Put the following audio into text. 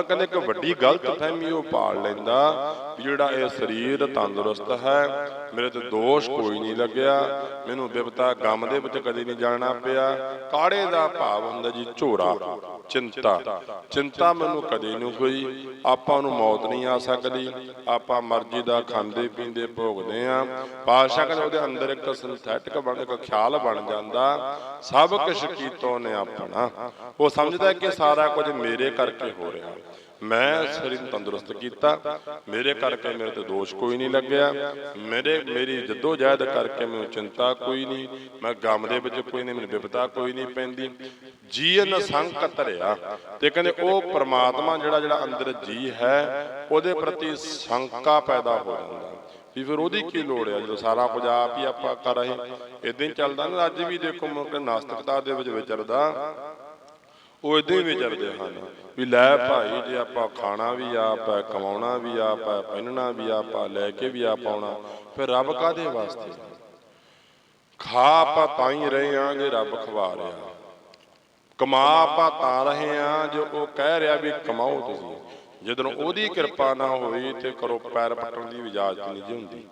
ਕਹਿੰਦੇ ਇੱਕ ਵੱਡੀ ਗਲਤ ਫਹਿਮੀ ਉਹ ਪਾਲ ਲੈਂਦਾ ਜਿਹੜਾ ਇਹ ਸਰੀਰ ਤੰਦਰੁਸਤ ਹੈ, ਮੇਰੇ ਤੇ ਦੋਸ਼ ਕੋਈ ਨਹੀਂ ਲੱਗਿਆ, ਮੈਨੂੰ ਬਿਪਤਾ ਗਮ ਦੇ ਵਿੱਚ ਕਦੇ ਨਹੀਂ ਜਾਣਾ ਪਿਆ, ਕਾੜੇ ਦਾ ਭਾਵ ਹੁੰਦਾ ਜੀ ਝੋਰਾ, ਚਿੰਤਾ ਚਿੰਤਾ ਮੈਨੂੰ ਕਦੇ ਨਹੀਂ ਹੋਈ, ਆਪਾਂ ਨੂੰ ਮੌਤ ਨਹੀਂ ਆ ਸਕਦੀ, ਆਪਾਂ ਮਰਜ਼ੀ ਦਾ ਖਾਂਦੇ ਪੀਂਦੇ ਭੋਗਦੇ ਆ ਪਾਸ਼ਾ ਕਹਿੰਦੇ ਉਹਦੇ ਅੰਦਰ ਇੱਕ ਸਿੰਥੈਟਿਕ ਬਣ, ਇੱਕ ਖਿਆਲ ਬਣ ਜਾਂਦਾ, ਸਭ ਕੁਝ ਕੀਤੋ ਨੇ ਆਪਣਾ, ਉਹ ਸਮਝਦਾ ਕਿ ਸਾਰਾ ਕੁਝ ਮੇਰੇ ਕਰਕੇ ਹੋ ਰਿਹਾ। ਮੈਂ ਸਰੀਰ ਨੂੰ ਤੰਦਰੁਸਤ ਕੀਤਾ। ਮੇਰੇ ਕਰਕੇ ਮੇਰੇ ਤੇ ਦੋਸ਼ ਕੋਈ ਨਹੀਂ ਲੱਗਿਆ। ਮੇਰੇ, ਮੇਰੀ ਜੱਦੋ ਜਹਿਦ ਕਰਕੇ ਮੈਨੂੰ ਚਿੰਤਾ ਕੋਈ ਨਹੀਂ। ਮੈਂ ਗਮ ਦੇ ਵਿੱਚ ਕੋਈ ਨਹੀਂ, ਮੈਨੂੰ ਵਿਪਤਾ ਕੋਈ ਨਹੀਂ ਪੈਂਦੀ। ਜੀਨ ਸੰਕ ਧਰਿਆ। ਤੇ ਕਹਿੰਦੇ ਉਹ ਪ੍ਰਮਾਤਮਾ ਜਿਹੜਾ ਜਿਹੜਾ ਅੰਦਰ ਜੀ ਹੈ, ਉਹਦੇ ਪ੍ਰਤੀ ਸ਼ੰਕਾ ਪੈਦਾ ਹੋ ਜਾਂਦਾ। ਵੀ ਫਿਰ ਉਹਦੀ ਕੀ ਲੋੜ ਹੈ? ਜਦੋਂ ਸਾਰਾ ਕੁਝ ਆਪ ਹੀ ਆਪਾਂ ਕਰ ਰਹੇ। ਇਦਾਂ ਹੀ ਚੱਲਦਾ ਨਾ, ਅੱਜ ਵੀ ਦੇਖੋ ਮੁਕ ਨਾਸਤਿਕਤਾ ਦੇ ਵਿੱਚ ਵਿਚਰਦਾ। ਉਹ ਇਦਾਂ ਹੀ ਵਿਚਰਦੇ ਹਨ ਵੀ ਲੈ ਭਾਈ ਜੇ ਆਪਾਂ ਖਾਣਾ ਵੀ ਆਪ ਹੈ, ਕਮਾਉਣਾ ਵੀ ਆਪ ਹੈ, ਪਹਿਨਣਾ ਵੀ ਆਪ ਹੈ, ਲੈ ਕੇ ਵੀ ਆਪ ਆਉਣਾ, ਫਿਰ ਰੱਬ ਕਾਦੇ ਵਾਸਤੇ? ਖਾ ਆਪਾਂ ਤਾਂ ਹੀ ਰਹੇ ਆ ਜੇ ਰੱਬ ਖਵਾ ਰਿਹਾ। ਕਮਾ ਆਪਾਂ ਤਾਂ ਰਹੇ ਆ ਜੋ ਉਹ ਕਹਿ ਰਿਹਾ ਵੀ ਕਮਾਓ ਤੁਸੀਂ। ਜਦੋਂ ਉਹਦੀ ਕਿਰਪਾ ਨਾ ਹੋਈ ਤੇ ਕਰੋ ਪੈਰ ਪਟਣ ਦੀ ਇਜਾਜ਼ਤ ਨਹੀਂ ਜੀ ਹੁੰਦੀ।